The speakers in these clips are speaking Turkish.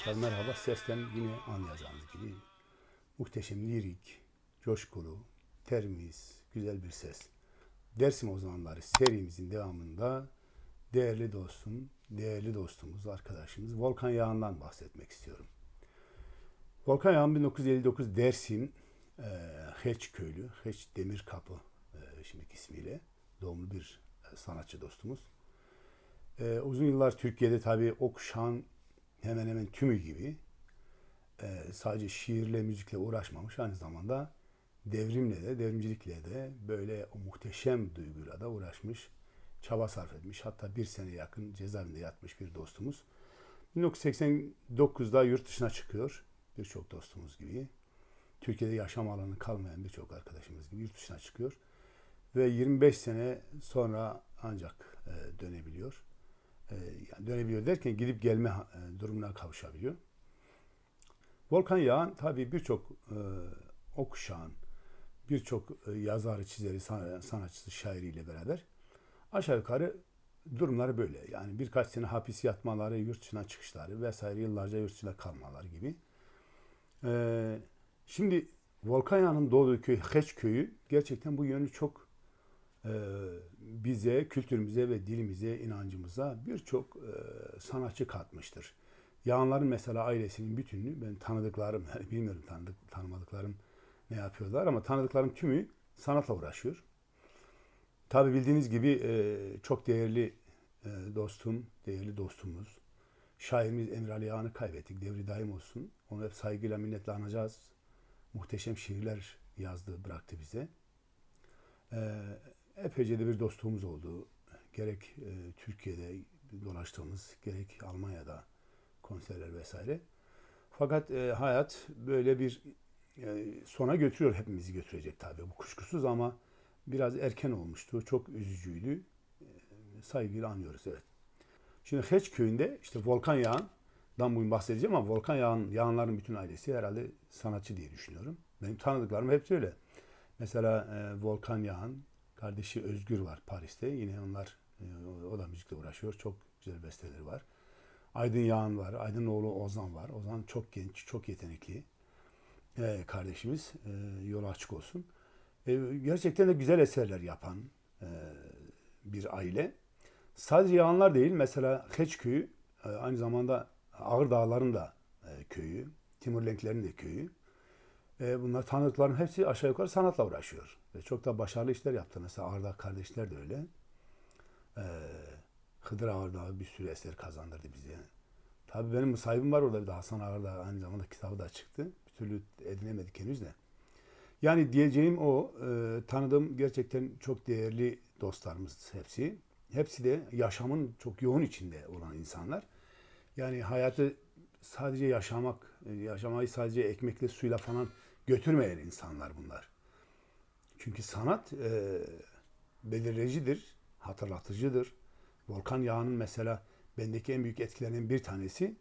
Arkadaşlar merhaba. Sesten yine anlayacağınız gibi muhteşem lirik, coşkulu, termiz, güzel bir ses. Dersim Ozanları serimizin devamında değerli dostum, değerli dostumuz, arkadaşımız Volkan Yağı'ndan bahsetmek istiyorum. Volkan Yağın 1959 Dersim e, Heç köylü, Heç Demir Kapı e, şimdiki ismiyle doğumlu bir e, sanatçı dostumuz. E, uzun yıllar Türkiye'de tabii o kuşağın hemen hemen tümü gibi e, sadece şiirle, müzikle uğraşmamış. Aynı zamanda devrimle de, devrimcilikle de böyle o muhteşem duyguyla da uğraşmış. Çaba sarf etmiş. Hatta bir sene yakın cezaevinde yatmış bir dostumuz. 1989'da yurt dışına çıkıyor. Birçok dostumuz gibi. Türkiye'de yaşam alanı kalmayan birçok arkadaşımız gibi yurt dışına çıkıyor. Ve 25 sene sonra ancak e, dönebiliyor. E, dönebiliyor derken gidip gelme e, durumuna kavuşabiliyor. Volkan Yağan tabii birçok e, o birçok e, yazarı, çizeri, san- sanatçısı, şairiyle beraber aşağı yukarı durumları böyle. Yani birkaç sene hapis yatmaları, yurt dışına çıkışları vesaire yıllarca yurt dışında kalmalar gibi. E, şimdi Volkan Yağan'ın doğduğu köy Heç köyü gerçekten bu yönü çok bize, kültürümüze ve dilimize, inancımıza birçok e, sanatçı katmıştır. Yağanların mesela ailesinin bütününü ben tanıdıklarım, yani bilmiyorum tanıdık, tanımadıklarım ne yapıyorlar ama tanıdıklarım tümü sanatla uğraşıyor. Tabi bildiğiniz gibi e, çok değerli e, dostum, değerli dostumuz, şairimiz Emre Ali Yağan'ı kaybettik. Devri daim olsun. Onu hep saygıyla minnetle anacağız. Muhteşem şiirler yazdı, bıraktı bize. E, epeyce de bir dostluğumuz oldu. Gerek e, Türkiye'de dolaştığımız, gerek Almanya'da konserler vesaire. Fakat e, hayat böyle bir e, sona götürüyor, hepimizi götürecek tabii bu kuşkusuz ama biraz erken olmuştu, çok üzücüydü. E, saygıyla anıyoruz, evet. Şimdi Heç köyünde işte Volkan Yağan'dan bugün bahsedeceğim ama Volkan Yağan, Yağanların bütün ailesi herhalde sanatçı diye düşünüyorum. Benim tanıdıklarım hepsi öyle. Mesela e, Volkan Yağan, kardeşi Özgür var Paris'te. Yine onlar, e, o da müzikle uğraşıyor. Çok güzel besteleri var. Aydın Yağan var. Aydın oğlu Ozan var. Ozan çok genç, çok yetenekli e, kardeşimiz. E, yolu açık olsun. E, gerçekten de güzel eserler yapan e, bir aile. Sadece Yağanlar değil. Mesela Heç köyü e, aynı zamanda Ağır Dağlar'ın da e, köyü. Timurlenklerin de köyü. E, bunlar tanıdıklarım hepsi aşağı yukarı sanatla uğraşıyor. Ve çok da başarılı işler yaptı. Mesela Ağırdağ kardeşler de öyle. E, Hıdır Ağırdağ bir sürü eser kazandırdı bize. Tabii benim sahibim var orada bir de Hasan Ağırdağ aynı zamanda kitabı da çıktı. Bir türlü edinemedik henüz de. Yani diyeceğim o, e, tanıdığım gerçekten çok değerli dostlarımız hepsi. Hepsi de yaşamın çok yoğun içinde olan insanlar. Yani hayatı sadece yaşamak, e, yaşamayı sadece ekmekle suyla falan götürmeyen insanlar bunlar. Çünkü sanat e, belirleyicidir, hatırlatıcıdır. Volkan Yağı'nın mesela bendeki en büyük etkilerinden bir tanesi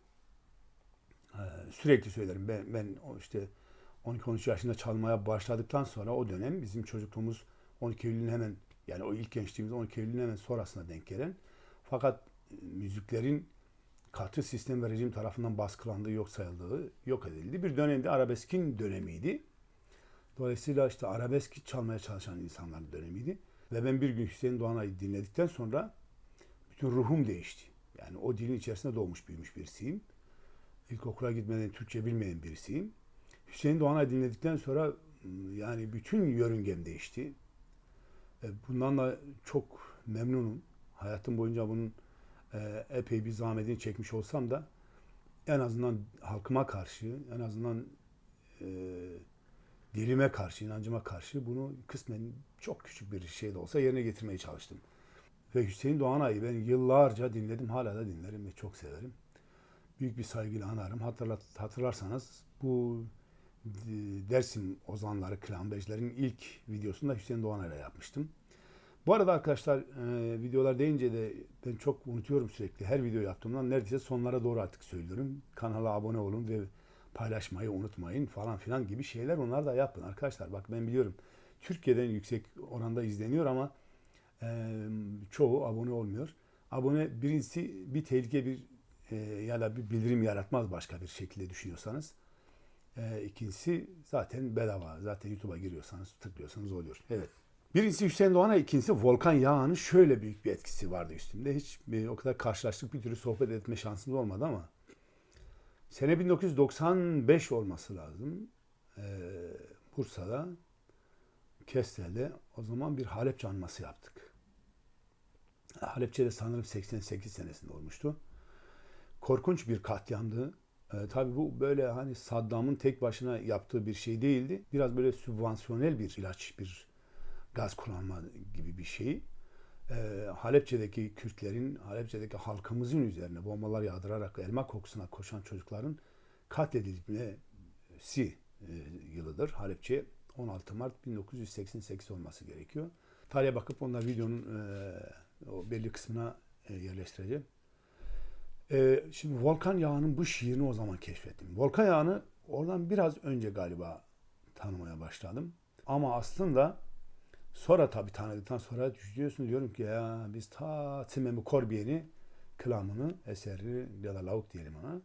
e, sürekli söylerim. Ben, ben işte 12-13 yaşında çalmaya başladıktan sonra o dönem bizim çocukluğumuz 12 Eylül'ün hemen yani o ilk gençliğimiz 12 Eylül'ün hemen sonrasına denk gelen. Fakat e, müziklerin katı sistem ve rejim tarafından baskılandığı, yok sayıldığı, yok edildi. Bir dönemde arabeskin dönemiydi. Dolayısıyla işte arabesk çalmaya çalışan insanların dönemiydi. Ve ben bir gün Hüseyin Doğanay'ı dinledikten sonra bütün ruhum değişti. Yani o dilin içerisinde doğmuş büyümüş birisiyim. İlkokula gitmeden Türkçe bilmeyen birisiyim. Hüseyin Doğanay dinledikten sonra yani bütün yörüngem değişti. E, Bundan da çok memnunum. Hayatım boyunca bunun e, epey bir zahmetini çekmiş olsam da en azından halkıma karşı, en azından e, dilime karşı, inancıma karşı bunu kısmen çok küçük bir şey de olsa yerine getirmeye çalıştım. Ve Hüseyin Doğanay'ı ben yıllarca dinledim, hala da dinlerim ve çok severim. Büyük bir saygıyla anarım. Hatırlat, hatırlarsanız bu e, Dersim Ozanları, Klambejlerin ilk videosunu da Hüseyin Doğanay'la yapmıştım. Bu arada arkadaşlar e, videolar deyince de ben çok unutuyorum sürekli. Her video yaptığımdan neredeyse sonlara doğru artık söylüyorum. Kanala abone olun ve paylaşmayı unutmayın falan filan gibi şeyler onlar da yapın arkadaşlar. Bak ben biliyorum Türkiye'den yüksek oranda izleniyor ama e, çoğu abone olmuyor. Abone birincisi bir tehlike bir e, ya da bir bildirim yaratmaz başka bir şekilde düşünüyorsanız. E, ikincisi zaten bedava. Zaten YouTube'a giriyorsanız tıklıyorsanız oluyor. Evet. Birincisi Hüseyin Doğan'a, ikincisi Volkan Yağan'ın şöyle büyük bir etkisi vardı üstümde. Hiç e, o kadar karşılaştık bir türlü sohbet etme şansımız olmadı ama sene 1995 olması lazım. E, Bursa'da Kestel'de o zaman bir Halepçe anması yaptık. Halepçe'de sanırım 88 senesinde olmuştu. Korkunç bir katliamdı. Ee, tabii bu böyle hani Saddam'ın tek başına yaptığı bir şey değildi. Biraz böyle sübvansiyonel bir ilaç, bir gaz kullanma gibi bir şey. Ee, Halepçe'deki Kürtlerin, Halepçe'deki halkımızın üzerine bombalar yağdırarak elma kokusuna koşan çocukların katledilmesi e, yılıdır. Halepçe 16 Mart 1988 olması gerekiyor. Tarihe bakıp onlar videonun e, o belli kısmına e, yerleştireceğim. E, şimdi Volkan Yağı'nın bu şiirini o zaman keşfettim. Volkan Yağı'nı oradan biraz önce galiba tanımaya başladım. Ama aslında sonra tabii tanıdıktan sonra düşünüyorsun diyorum ki ya biz ta Timemi Corbier'i kılamını, eseri ya da lavuk diyelim ona.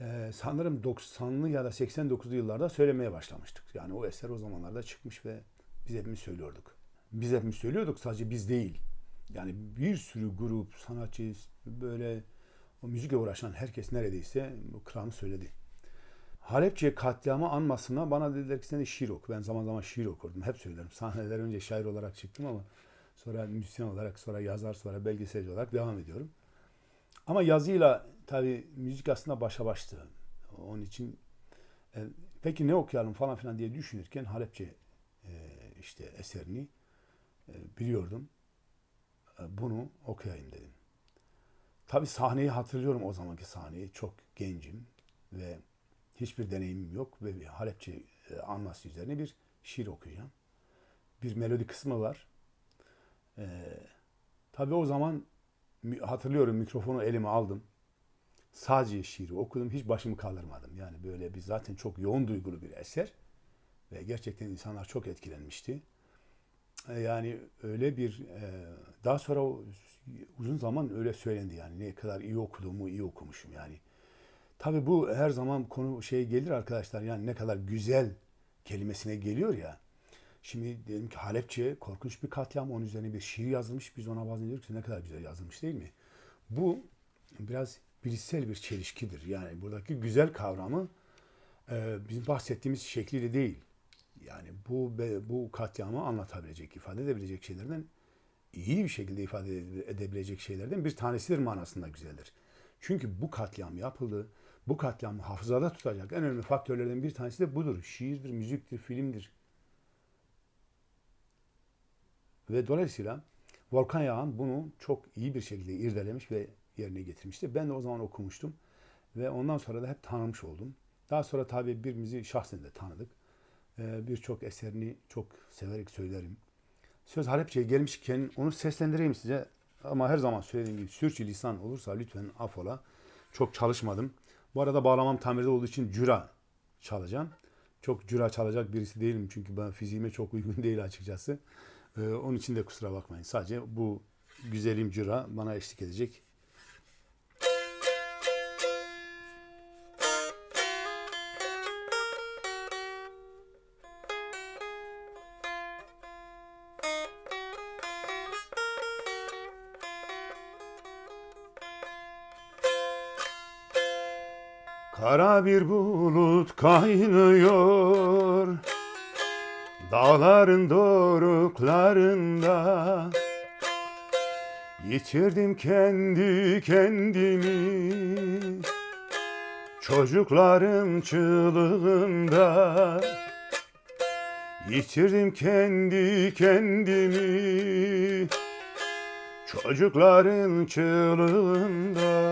Ee, sanırım 90'lı ya da 89'lu yıllarda söylemeye başlamıştık. Yani o eser o zamanlarda çıkmış ve biz hepimiz söylüyorduk. Biz hepimiz söylüyorduk sadece biz değil. Yani bir sürü grup, sanatçı, böyle o müzikle uğraşan herkes neredeyse bu kıramı söyledi. Halepçe katliamı anmasına bana dediler ki sen de şiir oku. Ben zaman zaman şiir okurdum. Hep söylerim. Sahneler önce şair olarak çıktım ama sonra müzisyen olarak, sonra yazar, sonra belgeselci olarak devam ediyorum. Ama yazıyla tabii müzik aslında başa baştı. Onun için e, peki ne okuyalım falan filan diye düşünürken Halepçe e, işte eserini e, biliyordum. E, bunu okuyayım dedim. Tabii sahneyi hatırlıyorum o zamanki sahneyi. Çok gencim ve hiçbir deneyimim yok ve bir Halepçe e, anması üzerine bir şiir okuyacağım. Bir melodi kısmı var. E, tabii o zaman hatırlıyorum mikrofonu elime aldım. Sadece şiiri okudum. Hiç başımı kaldırmadım. Yani böyle bir zaten çok yoğun duygulu bir eser. Ve gerçekten insanlar çok etkilenmişti. E, yani öyle bir e, daha sonra uzun zaman öyle söylendi yani ne kadar iyi okuduğumu iyi okumuşum yani. Tabii bu her zaman konu şey gelir arkadaşlar yani ne kadar güzel kelimesine geliyor ya. Şimdi diyelim ki Halepçe korkunç bir katliam onun üzerine bir şiir yazılmış. Biz ona bazen diyoruz ki ne kadar güzel yazılmış değil mi? Bu biraz bilişsel bir çelişkidir. Yani buradaki güzel kavramı e, bizim bahsettiğimiz şekliyle değil. Yani bu bu katliamı anlatabilecek, ifade edebilecek şeylerden iyi bir şekilde ifade edebilecek şeylerden bir tanesidir manasında güzeldir. Çünkü bu katliam yapıldı. Bu katliamı hafızada tutacak en önemli faktörlerden bir tanesi de budur. Şiirdir, müziktir, filmdir. Ve dolayısıyla Volkan Yağan bunu çok iyi bir şekilde irdelemiş ve yerine getirmişti. Ben de o zaman okumuştum. Ve ondan sonra da hep tanımış oldum. Daha sonra tabii birbirimizi şahsen de tanıdık. Ee, Birçok eserini çok severek söylerim. Söz Halepçe'ye gelmişken onu seslendireyim size. Ama her zaman söylediğim gibi sürçülisan olursa lütfen affola. Çok çalışmadım. Bu arada bağlamam tamirde olduğu için cüra çalacağım. Çok cüra çalacak birisi değilim çünkü ben fiziğime çok uygun değil açıkçası. Ee, onun için de kusura bakmayın. Sadece bu güzelim cüra bana eşlik edecek. Kara bir bulut kaynıyor Dağların doruklarında. Yitirdim kendi kendimi Çocukların çığlığında. Yitirdim kendi kendimi Çocukların çığlığında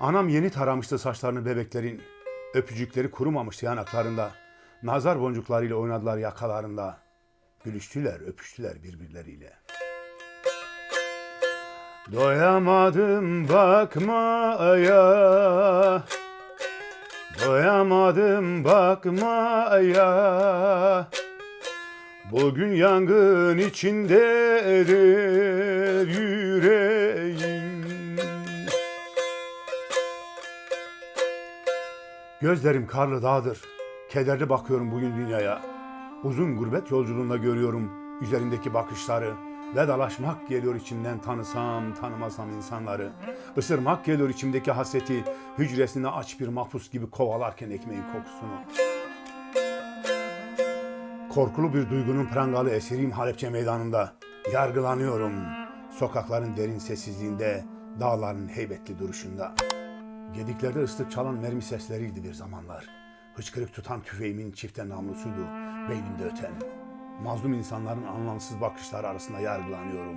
Anam yeni taramıştı saçlarını bebeklerin. Öpücükleri kurumamıştı yanaklarında. Nazar boncuklarıyla oynadılar yakalarında. Gülüştüler, öpüştüler birbirleriyle. Doyamadım bakmaya Doyamadım bakmaya Bugün yangın içindedir yüreğim Gözlerim karlı dağdır. Kederli bakıyorum bugün dünyaya. Uzun gurbet yolculuğunda görüyorum üzerindeki bakışları. Vedalaşmak geliyor içimden tanısam tanımasam insanları. Isırmak geliyor içimdeki hasreti. Hücresinde aç bir mahpus gibi kovalarken ekmeğin kokusunu. Korkulu bir duygunun prangalı esiriyim Halepçe meydanında. Yargılanıyorum. Sokakların derin sessizliğinde, dağların heybetli duruşunda. Gediklerde ıslık çalan mermi sesleriydi bir zamanlar. Hıçkırık tutan tüfeğimin çifte namlusuydu beynimde öten. Mazlum insanların anlamsız bakışları arasında yargılanıyorum.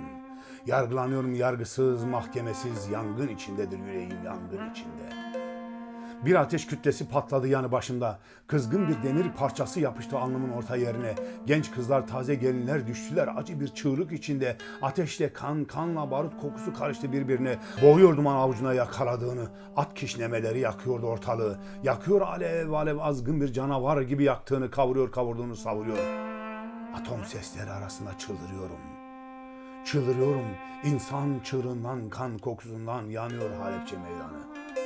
Yargılanıyorum yargısız, mahkemesiz, yangın içindedir yüreğim, yangın içinde. Bir ateş kütlesi patladı yanı başımda. Kızgın bir demir parçası yapıştı alnımın orta yerine. Genç kızlar, taze gelinler düştüler acı bir çığlık içinde. Ateşle kan, kanla barut kokusu karıştı birbirine. Boğuyordum an avucuna yakaladığını. At kişnemeleri yakıyordu ortalığı. Yakıyor alev alev azgın bir canavar gibi yaktığını, kavuruyor kavurduğunu savuruyor. Atom sesleri arasında çıldırıyorum. Çıldırıyorum. İnsan çığlığından, kan kokusundan yanıyor Halepçe meydanı.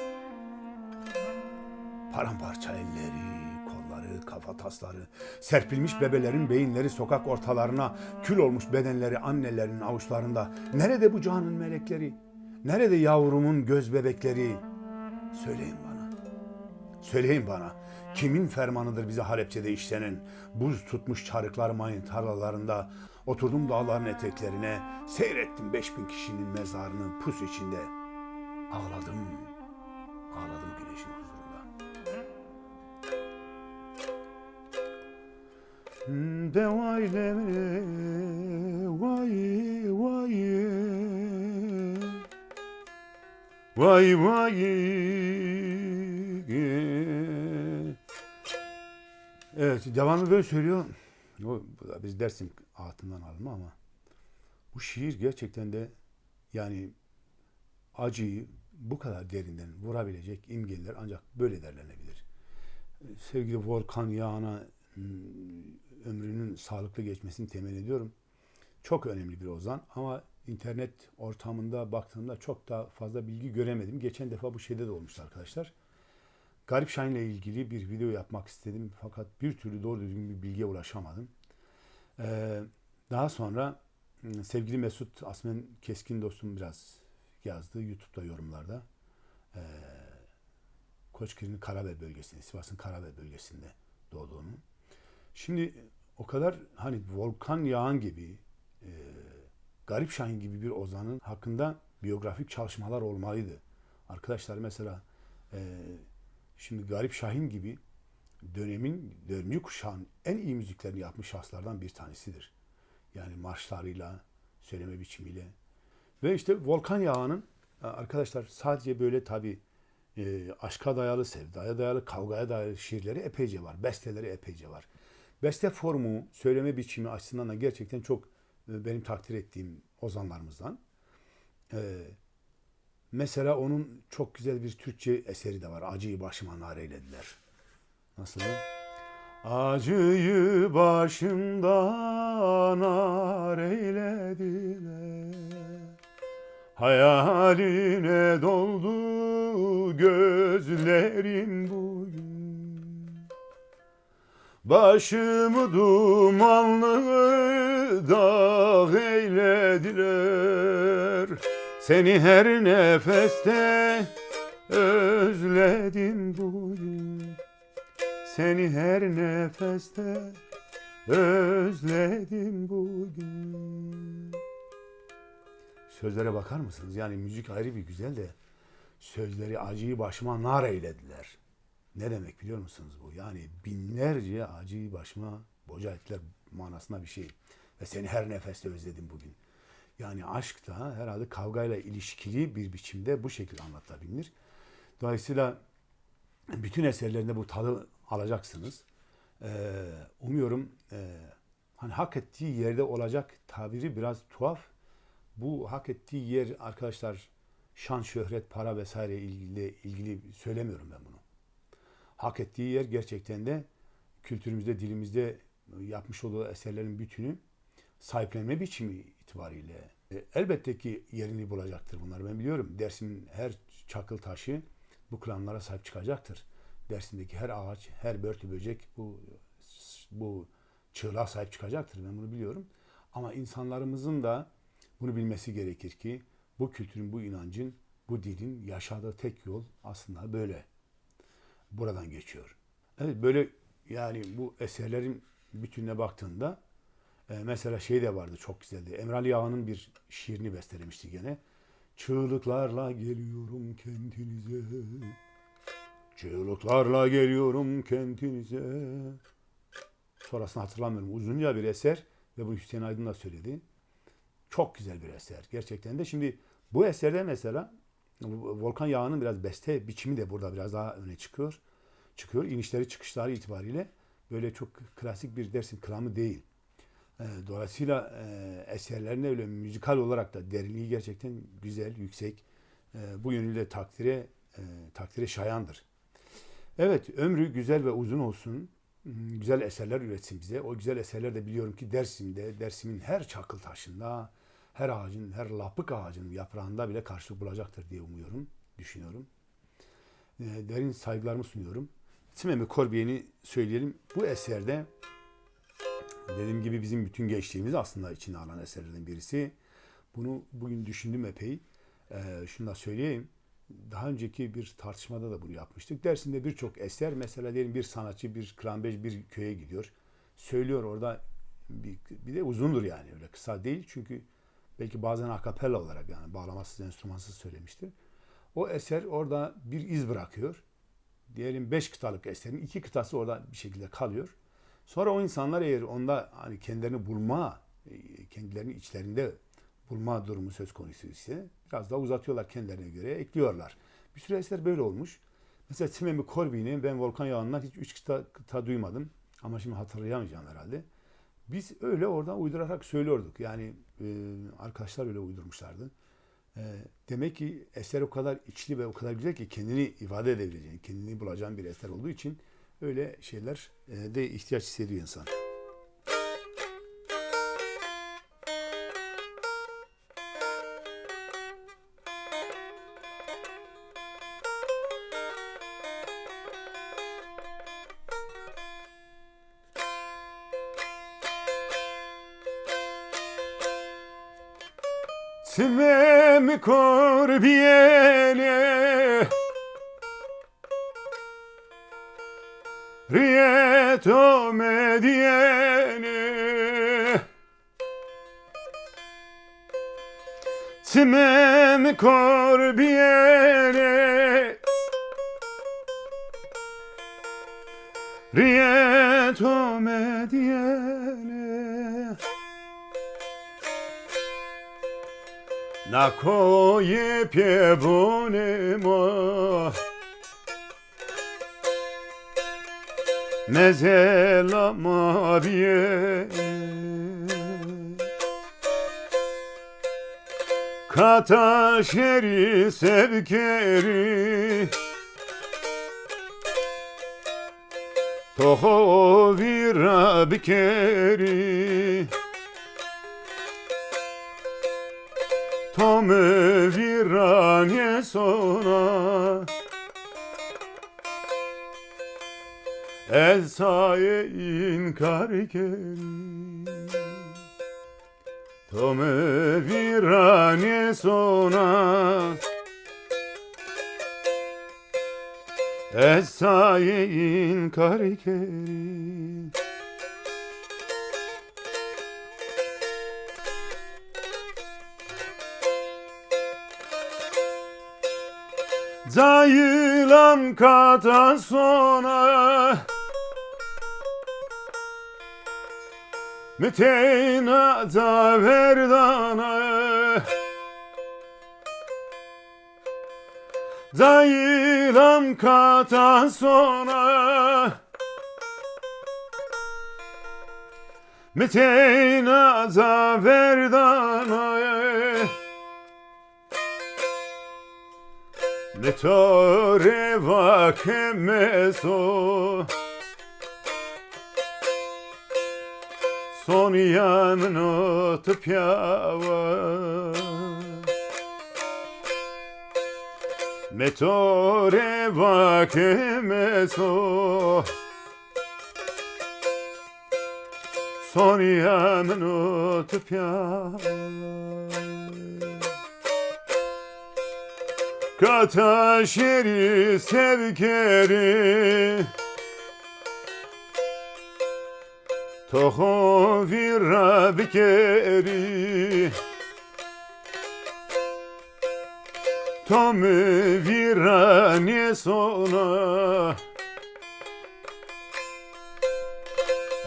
Paramparça elleri, kolları, kafa tasları, serpilmiş bebelerin beyinleri sokak ortalarına, kül olmuş bedenleri annelerin avuçlarında. Nerede bu canın melekleri? Nerede yavrumun göz bebekleri? Söyleyin bana. Söyleyin bana. Kimin fermanıdır bize Halepçe'de işlenen? Buz tutmuş çarıklar mayın tarlalarında. Oturdum dağların eteklerine. Seyrettim beş bin kişinin mezarını pus içinde. Ağladım. Ağladım De vay le vay vay Vay vay Evet devamlı böyle söylüyor. O, biz dersin altından alma ama bu şiir gerçekten de yani acıyı bu kadar derinden vurabilecek imgeler ancak böyle derlenebilir. Sevgili Volkan Yağan'a hmm, ömrünün sağlıklı geçmesini temin ediyorum. Çok önemli bir ozan ama internet ortamında baktığımda çok da fazla bilgi göremedim. Geçen defa bu şeyde de olmuştu arkadaşlar. Garip Şahin'le ilgili bir video yapmak istedim fakat bir türlü doğru düzgün bir bilgiye ulaşamadım. Ee, daha sonra hmm, sevgili Mesut Asmen Keskin dostum biraz yazdı YouTube'da yorumlarda. Ee, Koçkir'in Karabel bölgesinde, Sivas'ın Karabel bölgesinde doğduğunu. Şimdi o kadar hani volkan yağan gibi, e, Garip Şahin gibi bir ozanın hakkında biyografik çalışmalar olmalıydı. Arkadaşlar mesela e, şimdi Garip Şahin gibi dönemin, dördüncü kuşağın en iyi müziklerini yapmış şahslardan bir tanesidir. Yani marşlarıyla, söyleme biçimiyle. Ve işte Volkan Yağı'nın e, arkadaşlar sadece böyle tabi e, aşka dayalı, sevdaya dayalı, kavgaya dayalı şiirleri epeyce var. Besteleri epeyce var. Beste formu, söyleme biçimi açısından da gerçekten çok e, benim takdir ettiğim ozanlarımızdan. E, mesela onun çok güzel bir Türkçe eseri de var. Acıyı başıma nar eylediler. Nasıl? Acıyı başımdan nar eylediler. Hayaline doldu gözlerim bugün. Başımı dumanlı dağ eylediler. Seni her nefeste özledim bugün. Seni her nefeste özledim bugün. Sözlere bakar mısınız? Yani müzik ayrı bir güzel de sözleri acıyı başıma nar eylediler. Ne demek biliyor musunuz bu? Yani binlerce acıyı başıma boca ettiler manasında bir şey. Ve seni her nefeste özledim bugün. Yani aşk da herhalde kavgayla ilişkili bir biçimde bu şekilde anlatılabilir. Dolayısıyla bütün eserlerinde bu tadı alacaksınız. Ee, umuyorum e, hani hak ettiği yerde olacak tabiri biraz tuhaf. Bu hak ettiği yer arkadaşlar şan, şöhret, para vesaire ilgili ilgili söylemiyorum ben bunu. Hak ettiği yer gerçekten de kültürümüzde, dilimizde yapmış olduğu eserlerin bütünü sahiplenme biçimi itibariyle e, elbette ki yerini bulacaktır bunlar. Ben biliyorum Dersim'in her çakıl taşı bu klanlara sahip çıkacaktır. Dersim'deki her ağaç, her börtü böcek bu bu çığlığa sahip çıkacaktır. Ben bunu biliyorum. Ama insanlarımızın da bunu bilmesi gerekir ki bu kültürün, bu inancın, bu dinin yaşadığı tek yol aslında böyle. Buradan geçiyor. Evet böyle yani bu eserlerin bütününe baktığında e, mesela şey de vardı çok güzeldi. Emrah Yağan'ın bir şiirini bestelemişti gene. Çığlıklarla geliyorum kentinize. Çığlıklarla geliyorum kentinize. Sonrasını hatırlamıyorum. Uzunca bir eser ve bu Hüseyin Aydın da söyledi. Çok güzel bir eser gerçekten de. Şimdi bu eserde mesela Volkan Yağı'nın biraz beste biçimi de burada biraz daha öne çıkıyor. Çıkıyor. İnişleri çıkışları itibariyle böyle çok klasik bir dersin kıramı değil. E, Dolayısıyla e, eserlerinde öyle müzikal olarak da derinliği gerçekten güzel, yüksek. E, Bu yönüyle takdire e, takdire şayandır. Evet, ömrü güzel ve uzun olsun. Hmm, Güzel eserler üretsin bize. O güzel eserler de biliyorum ki Dersim'de, Dersim'in her çakıl taşında, her ağacın, her lapık ağacının yaprağında bile karşılık bulacaktır diye umuyorum, düşünüyorum. E, Derin saygılarımı sunuyorum. Simemi Korbiye'ni söyleyelim. Bu eserde dediğim gibi bizim bütün gençliğimizi aslında içine alan eserlerden birisi. Bunu bugün düşündüm epey. Ee, şunu da söyleyeyim. Daha önceki bir tartışmada da bunu yapmıştık. Dersinde birçok eser mesela diyelim bir sanatçı bir krambej bir köye gidiyor. Söylüyor orada bir, bir de uzundur yani öyle kısa değil. Çünkü belki bazen akapella olarak yani bağlamasız enstrümansız söylemiştir. O eser orada bir iz bırakıyor. Diyelim beş kıtalık eserin iki kıtası orada bir şekilde kalıyor. Sonra o insanlar eğer onda hani kendilerini bulma, e, kendilerini içlerinde bulma durumu söz konusu ise biraz daha uzatıyorlar kendilerine göre, ekliyorlar. Bir sürü eser böyle olmuş. Mesela Simemi Korbi'ni ben Volkan Yağı'ndan hiç üç kıta, kıta duymadım. Ama şimdi hatırlayamayacağım herhalde. Biz öyle oradan uydurarak söylüyorduk. Yani e, arkadaşlar öyle uydurmuşlardı. E, demek ki eser o kadar içli ve o kadar güzel ki kendini ifade edebileceğin, kendini bulacağın bir eser olduğu için öyle şeyler e, de ihtiyaç hissediyor insan. Simem korbiyene Rieto mediene Simem corbiere Rieto mediene Nakoje pievonemo Mezela maviye Kata şeri sevkeri Toho vira bikeri Tome viranie sona El saye inkar keri Tome viranie sona El saye inkar Zayılan kata sona. Meteyna da verdana. Zayılan kata sona. Meteyna da verdana Ne tore vake meso. Son jamno të pjava Metore vakemeso Soniamen utopia Kata şeri sevkeri. Toho vira bikeri. Tome virane sona.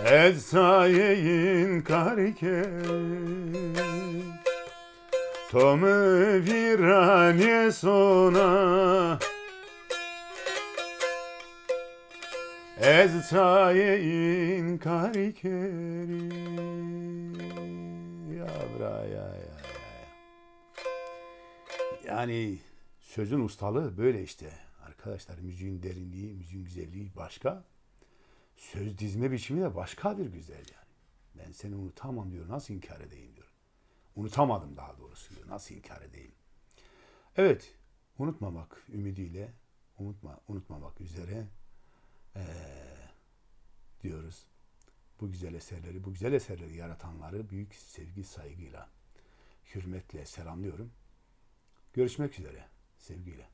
Elsayeyin karikeri Tome virane sona Elsayeyin karikeri Ya bra ya ya ya Yani sözün ustalığı böyle işte. Arkadaşlar müziğin derinliği, müziğin güzelliği başka. Söz dizme biçimi de başka bir güzel yani. Ben seni unutamam diyor. Nasıl inkar edeyim diyor. Unutamadım daha doğrusu diyor. Nasıl inkar edeyim? Evet. Unutmamak ümidiyle unutma, unutmamak üzere eee, diyoruz. Bu güzel eserleri, bu güzel eserleri yaratanları büyük sevgi, saygıyla, hürmetle selamlıyorum. Görüşmek üzere sevgiyle.